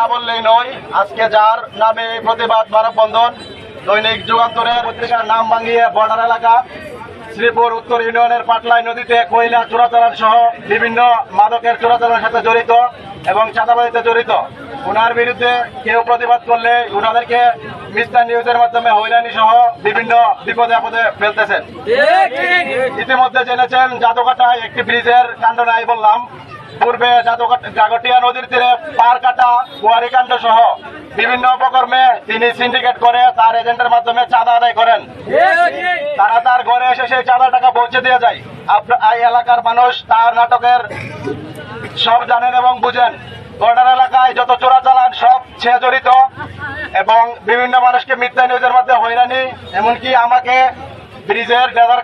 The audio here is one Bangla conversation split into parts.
না বললেই নয় আজকে যার নামে প্রতিবাদ মানববন্ধন দৈনিক যুগান্তরের পত্রিকার নাম ভাঙিয়ে বর্ডার এলাকা শ্রীপুর উত্তর ইউনিয়নের পাটলাই নদীতে কয়লা চোরাচালান সহ বিভিন্ন মাদকের চোরাচালানের সাথে জড়িত এবং চাঁদাবাজিতে জড়িত। ওনার বিরুদ্ধে কেউ প্রতিবাদ করলে ওনাদেরকে মিস্টার নিউজের মাধ্যমে হয়রানি সহ বিভিন্ন বিপদে আপদে ফেলতেছেন। ইতিমধ্যে জেনেছেন জাদুকাটায় একটি ব্রিজের কাণ্ড নাই বললাম। পূর্বে জাগটিয়া নদীর তীরে পার কাটা কুয়ারিকাণ্ড সহ বিভিন্ন উপকর্মে তিনি সিন্ডিকেট করে তার এজেন্টের মাধ্যমে চাঁদা আদায় করেন। তারা তার ঘরে এসে সেই চাঁদা টাকা পৌঁছে দিয়ে যায়। আপনার এই এলাকার মানুষ তার নাটকের সব জানেন এবং বুঝেন। বর্ডার এলাকায় যত চোরা চালান সব সে জড়িত এবং বিভিন্ন মানুষকে মিথ্যা নিউজের মধ্যে হয়রানি, এমনকি আমাকে ব্রিজের ড্রাইভার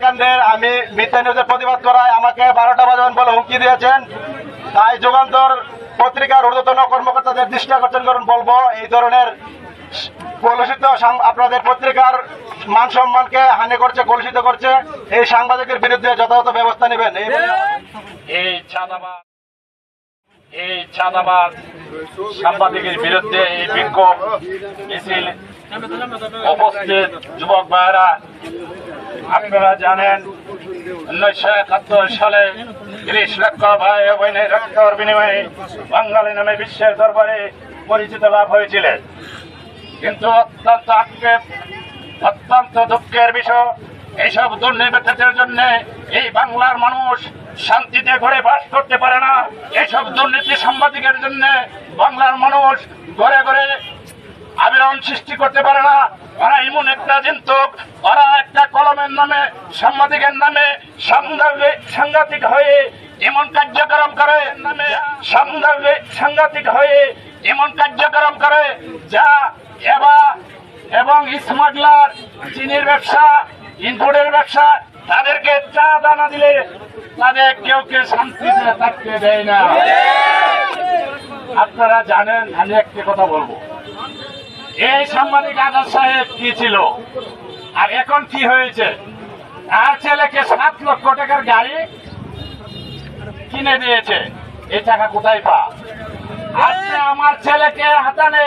আমি মিথ্যা নিউজের প্রতিবাদ করায় আমাকে বারোটা বাজান বলে হুমকি দিয়েছেন। তাই যুগান্তর পত্রিকার ঊর্ধ্বতন কর্মকর্তাদের দৃষ্টি আকর্ষণ করুন বলব। এই ধরনের কলুষিত আপনাদের পত্রিকার মান সম্মানকে হানি করছে, কলুষিত করছে। এই সাংবাদিকের বিরুদ্ধে যথাযথ ব্যবস্থা নেবেন। এই এই চাঁদাবাদ সাংবাদিকের বিরুদ্ধে এই বিক্ষোভ মিছিল উপস্থিত যুবক ভাইয়েরা। আপনারা জানেন, উনিশশো একাত্তর সালে তিরিশ লক্ষ ভাই বোনের রক্তর বিনিময়ে বাঙালি নামে বিশ্বের দরবারে পরিচিত লাভ হয়েছিলেন কিন্তু অত্যন্ত আক্ষেপ, অত্যন্ত দুঃখের বিষয় এইসব দুর্নীতির জন্য এই বাংলার মানুষ শান্তিতে ঘরে বাস করতে পারে না। এইসব দুর্নীতি সাংবাদিকের জন্য বাংলার মানুষ ঘরে ঘরে আবিরণ সৃষ্টি করতে পারে না। ওরা এমন একটা জিন্তক। ওরা একটা কলমের নামে, সাংবাদিকের নামে, সাংঘাতিক হয়ে এমন কার্যক্রম করে। নামে সাংঘাতিক হয়ে এমন কার্যক্রম করে। যা এবার এবং স্মাগলার, চিনির ব্যবসা ইনপুটের ব্যবসা, তাদেরকে চা দানা দিলে তাদের কেউ কেউ শান্তিতে থাকতে দেয় না। আপনারা জানেন, আমি একটি কথা বলব। এই সাংবাদিক আজাদ সাহেব কি ছিল? আর এখন কি হয়েছে? আর ছেলেকে সাত লক্ষ টাকার গাড়ি কিনে দিয়েছে। এই টাকা কোথায় পা? আজকে আমার ছেলেকে হাতানে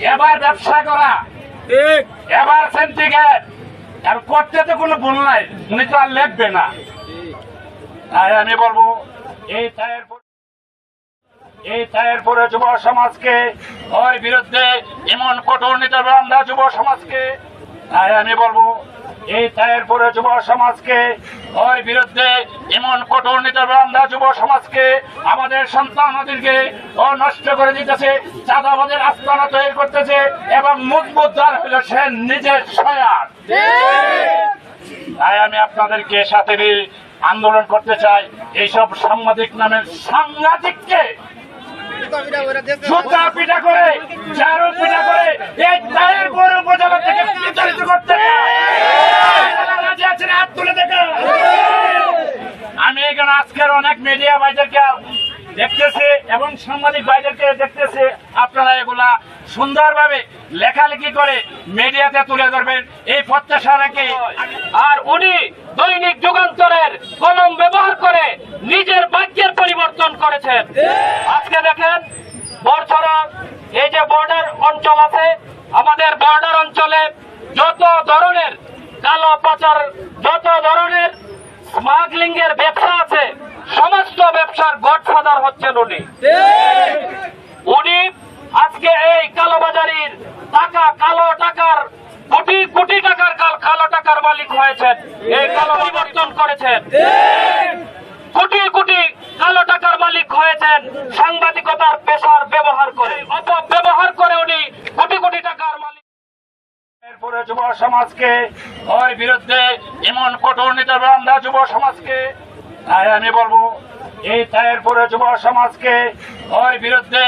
এবার ব্যবসা করা। এবার সেন্টিগ্রেড। আর করতে তো কোনো ভুল নাই উনি তো আর লেখবে না। তাই আমি বলব এই পর- এই সমাজকে বিরুদ্ধে এমন কঠোর যুব সমাজকে আমি বলব, এই সমাজকে বিরুদ্ধে এমন কঠোর যুব সমাজকে আমাদের সন্তানদেরকে নষ্ট করে দিতেছে চাঁদাবাদের আস্তানা তৈরি করতেছে এবং মজবুত দ্বার হইল সে নিজের সয়ার তাই আমি আপনাদেরকে সাথে আন্দোলন করতে চাই, এইসব সাংবাদিক নামের সাংঘাতিককে জুতা পিঠা করে চারু পিঠা করে এই দায়ের গরু উপজেলা থেকে বিতাড়িত করতে। আছেন? হাত তুলে দেখা আমি এখানে আজকের অনেক মিডিয়া ভাইদেরকে দেখতেছি এবং সাংবাদিক ভাইদেরকে দেখতেছি। আপনারা এগুলা সুন্দরভাবে লেখালেখি করে মিডিয়াতে তুলে ধরবেন। এই প্রত্যাশা রেখে আর উনি দৈনিক যুগান্তরের কলম ব্যবহার করে নিজের ভাগ্যের পরিবর্তন করেছেন আজকে দেখেন বর্ষরা এই যে বর্ডার অঞ্চল আছে আমাদের বর্ডার অঞ্চলে যত ধরনের কালো পাচার যত ধরনের স্মাগলিং এর ব্যবসা আছে, সমস্ত ব্যবসার গডফাদার হচ্ছেন উনি। উনি আজকে এই কালোবাজারির টাকা, কালো টাকার, কোটি কোটি টাকার কাল- টাকার মালিক হয়েছেন। এই কালো পরিবর্তন করেছেন। কোটি কোটি কালো টাকার মালিক হয়েছেন। সাংবাদিকতার পেশার ব্যবহার করে। অপব্যবহার করে উনি কোটি কোটি টাকার মালিক এরপরে যুব সমাজকে ওর বিরুদ্ধে এমন কঠোর নিতে আমরা যুব সমাজকে, তাই আমি বলব, এই তাইয়ের পরে যুব সমাজকে ওর বিরুদ্ধে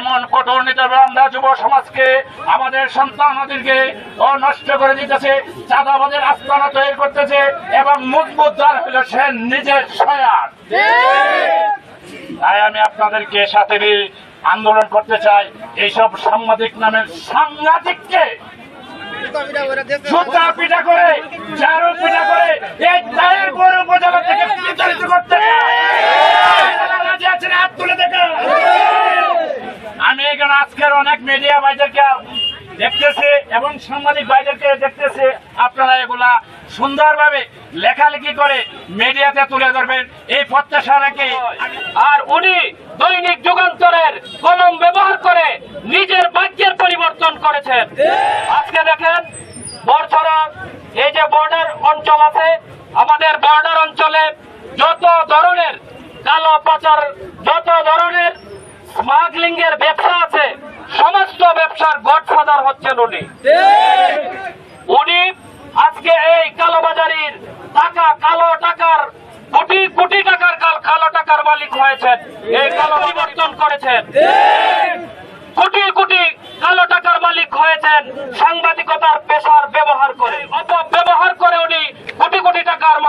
এমন কঠোর নিতে আমরা যুব সমাজকে আমাদের সন্তান সন্তানদেরকে ও নষ্ট করে দিতেছে চাঁদাবাদের আস্তানা তৈরি করতেছে এবং মজবুত দ্বার হইল সে নিজের সয়ার তাই আমি আপনাদেরকে সাথে আন্দোলন করতে চাই, এইসব সাংবাদিক নামের সাংঘাতিককে সুতা পিঠা করে ঝাড়ু পিঠা করে, এই দায়ের গৌর উপজেলা থেকে বিতাড়িত করতে। হাত তুলে দেখে আমি এখানে আজকের অনেক মিডিয়া ভাইদেরকে দেখতেছি এবং সাংবাদিক বাইদেরকে দেখতেছি। আপনারা এগুলা সুন্দরভাবে লেখালেখি করে মিডিয়াতে তুলে ধরবেন। এই প্রত্যাশা রেখে আর উনি দৈনিক যুগান্তরের কলম ব্যবহার করে নিজের বাক্যের পরিবর্তন করেছেন। আজকে দেখেন বর্ষরা এই যে বর্ডার অঞ্চল আছে, আমাদের বর্ডার অঞ্চলে যত ধরনের কালো পাচার, যত ধরনের স্মাগলিং এর ব্যবসা আছে, সমস্ত ব্যবসার গডফাদার হচ্ছেন উনি। আজকে এই কালোবাজারির টাকা, কালো টাকার, কোটি কোটি টাকার কাল- টাকার মালিক হয়েছেন। এই কালো পরিবর্তন করেছেন। কোটি কোটি কালো টাকার মালিক হয়েছেন, সাংবাদিকতার পেশার ব্যবহার করে। অপব্যবহার করে উনি কোটি কোটি টাকার মালিক